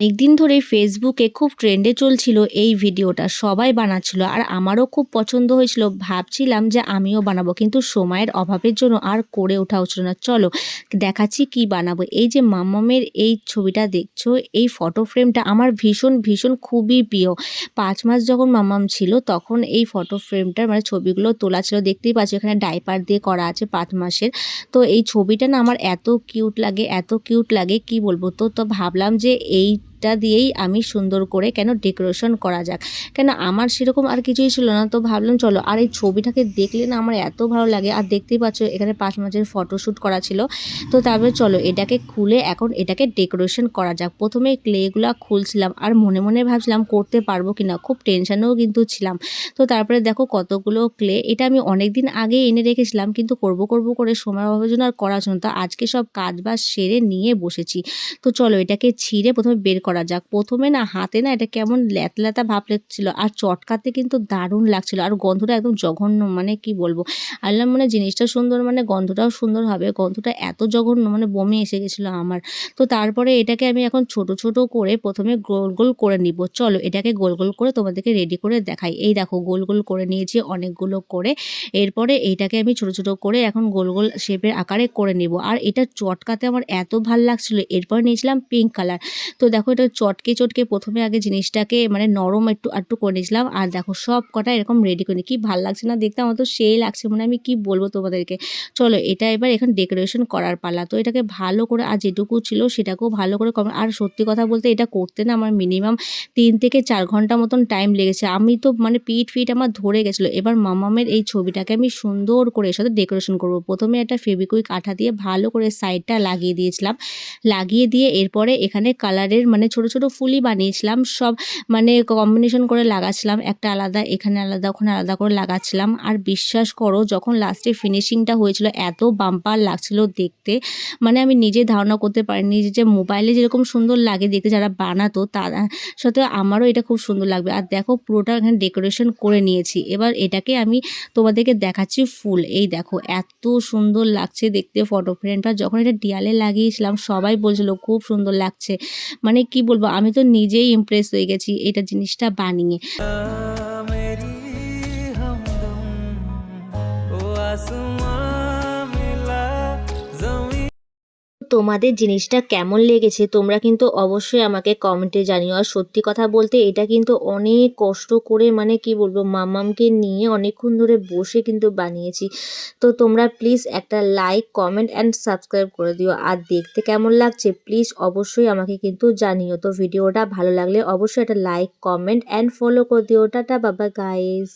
অনেকদিন ধরে ফেসবুকে খুব ট্রেন্ডে চলছিল এই ভিডিওটা, সবাই বানাচ্ছিল আর আমারও খুব পছন্দ হয়েছিল। ভাবছিলাম যে আমিও বানাবো কিন্তু সময়ের অভাবের জন্য আর করে ওঠা হচ্ছিল না। চলো দেখাচ্ছি কি বানাবো। এই যে মাম্মামের এই ছবিটা দেখছ, এই ফটো ফ্রেমটা আমার ভীষণ ভীষণ খুবই প্রিয়। পাঁচ মাস যখন মাম্মাম ছিল তখন এই ফটো ফ্রেমটার মানে ছবিগুলো তোলা ছিল। দেখতেই পাচ্ছ এখানে ডাইপার দিয়ে করা আছে পাঁচ মাসের। তো এই ছবিটা না আমার এত কিউট লাগে, এত কিউট লাগে, কি বলব? তো তো ভাবলাম যে এইটা দিয়েই আমি সুন্দর করে কেন ডেকোরেশন করা যাক। কেন আমার সেরকম আর কিছুই ছিল না, তো ভাবলাম চলো আর এই ছবিটাকে দেখলে না আমার এত ভালো লাগে। আর দেখতেই পাচ্ছ এখানে পাঁচ মাসের ফটোশ্যুট করা ছিল। তো তারপরে চলো এটাকে খুলে এখন এটাকে ডেকোরেশন করা যাক। প্রথমে ক্লেগুলো খুলছিলাম আর মনে মনে ভাবছিলাম করতে পারব কি না খুব টেনশনেও কিন্তু ছিলাম। তো তারপরে দেখো কতগুলো ক্লে, এটা আমি অনেক দিন আগে এনে রেখেছিলাম কিন্তু করব করব করে সময় অভাবের জন্য আর করার জন্য তো আজকে সব কাজ বাজ সেরে নিয়ে বসেছি। তো চলো এটাকে ছিঁড়ে প্রথমে বের করা যাক। প্রথমে না হাতে না এটা কেমন ল্যাতা ল্যাতা ভাব লাগছিল আর চটকাতে কিন্তু দারুণ লাগছিল আর গন্ধটা একদম জঘন্য মানে কি বলব? আল্লাহ মানে জিনিসটা সুন্দর মানে গন্ধটাও সুন্দর হবে, গন্ধটা এত জঘন্য মানে বমি এসে গেছিল আমার। তো তারপরে এটাকে আমি এখন ছোট ছোট করে প্রথমে গোল গোল করে নিব। চলো এটাকে গোল গোল করে তোমাদেরকে রেডি করে দেখাই। এই দেখো গোল গোল করে নিয়েছি অনেকগুলো করে। এরপরে এইটাকে আমি ছোট ছোট করে এখন গোল গোল শেপের আকারে করে নিব। আর এটা চটকাতে আমার এত ভালো লাগছিল। এরপর নিয়েছিলাম পিঙ্ক কালার তো দেখো এটা চটকে চটকে প্রথমে আগে জিনিসটাকে মানে নরম একটু একটু করে নিয়েছিলাম। আর দেখো সব কটা এরকম রেডি করে কি ভালো লাগছে না দেখতে? আমার তো সেই লাগছে মানে আমি কি বলব তোমাদেরকে? চলো, এটা এবার এখন ডেকোরেশন করার পালা। তো এটাকে ভালো করে আর যেটুকু ছিল সেটাকেও ভালো করে কম আর সত্যি কথা বলতে এটা করতে না আমার মিনিমাম তিন থেকে চার ঘণ্টা মতন টাইম লেগেছে। আমি তো মানে পিঠ, ফিট আমার ধরে গেছিল। এবার মামামের এই ছবিটাকে আমি সুন্দর করে এর সাথে ডেকোরেশন করব। প্রথমে একটা ফেবিকুইক আঠা দিয়ে ভালো করে সাইডটা লাগিয়ে দিয়েছিলাম। লাগিয়ে দিয়ে এরপরে এখানে কালারের মানে ছোট ছোট ফুলই বানিয়েছিলাম। সব মানে কম্বিনেশন করে লাগাচ্ছিলাম। একটা আলাদা, এখানে আলাদা, ওখানে আলাদা করে লাগাচ্ছিলাম। আর বিশ্বাস করো, যখন লাস্টে ফিনিশিংটা হয়েছিল, এত বাম্পার লাগছিল দেখতে। মানে আমি নিজে ধারণা করতে পারিনি যে মোবাইলে যেরকম সুন্দর লাগে দেখতে যারা বানাতো, তারা সাথে আমারও এটা খুব সুন্দর লাগবে। আর দেখো পুরোটা এখানে ডেকোরেশন করে নিয়েছি। এবার এটাকে আমি তোমাদেরকে দেখাচ্ছি ফুল। এই দেখো, এত সুন্দর লাগছে দেখতে ফটো ফ্রেমটা যখন এটা ডিয়ালে লাগিয়েছিলাম, সবাই বলছিল, খুব সুন্দর লাগছে। মানে কি বলব? আমি তো নিজেই ইমপ্রেস হয়ে গেছি এটা জিনিসটা বানিয়ে। তোমাদের জিনিসটা কেমন লেগেছে, তোমরা কিন্তু অবশ্যই আমাকে কমেন্টে জানিও। আর সত্যি কথা বলতে, এটা কিন্তু অনেক কষ্ট করে মানে কি বলব, মামামকে নিয়ে অনেকক্ষণ ধরে বসে কিন্তু বানিয়েছি। তো তোমরা প্লিজ একটা লাইক কমেন্ট অ্যান্ড সাবস্ক্রাইব করে দিও। আর দেখতে কেমন লাগছে প্লিজ অবশ্যই আমাকে কিন্তু জানিও। তো ভিডিওটা ভালো লাগলে অবশ্যই একটা লাইক কমেন্ট অ্যান্ড ফলো করে দিও। টাটা, বাবা গাইস